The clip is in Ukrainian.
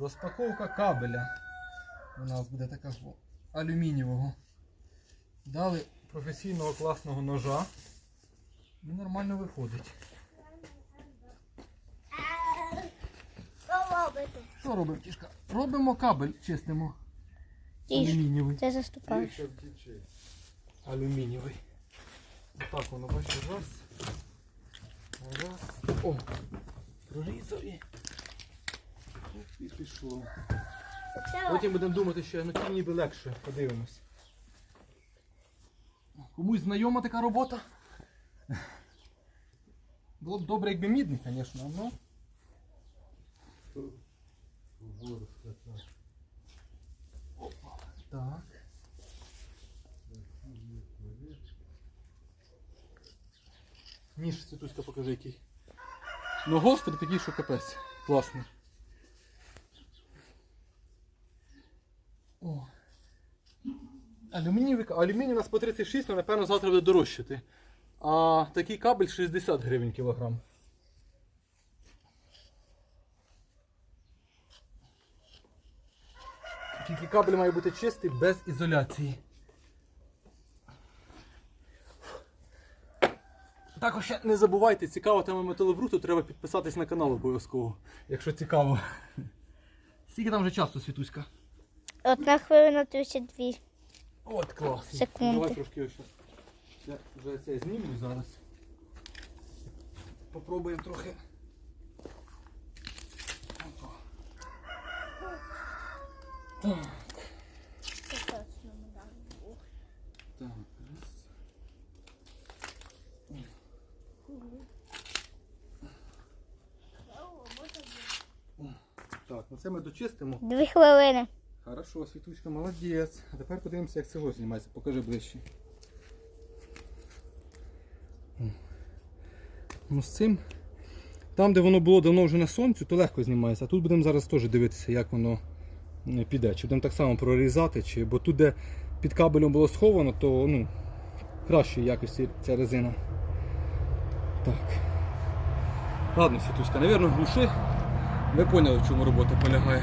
Розпаковка кабеля. У нас буде така алюмінієвого. Дали професійного класного ножа. І нормально виходить. Що робимо, кішка? Робимо кабель, чистимо. Алюмінієвий. Ти заступаєш. Алюмінієвий. Отак воно, бачите, раз. Раз. О! Прорізав і. Пішло. Потім будемо думати, що ну ті ніби легше. Подивимось. Комусь знайома така робота. Було б добре, якби мідний, звісно, але. Опа. Так. Ніж Світуська покажи який. Ну гострий такий, що капець. Класний. О. Алюмінієвий, алюміній у нас по 36, але напевно завтра буде дорожчати. А такий кабель 60 гривень кілограм. Тільки кабель має бути чистий без ізоляції. Також не забувайте, цікава тема металобруту, треба підписатись на канал обов'язково, якщо цікаво. Скільки там вже часу, Світуська? Одна хвилина 32. От клас. Секунди. Давай трошки ось. Я вже це знімлю зараз. Попробуємо трохи. Опа. Так. Так, раз. Так, ну це ми дочистимо. Дві хвилини. Хорошо, Світуська, молодець. А тепер подивимося, як цього знімається. Покажи ближче. Ну з цим. Там, де воно було давно вже на сонцю, то легко знімається. А тут будемо зараз теж дивитися, як воно е, піде. Чи будемо так само прорізати, чи... бо тут, де під кабелем було сховано, то ну, кращої якості ця резина. Так. Ладно, Світуська, навірно, глуши. Ви поняли, в чому робота полягає.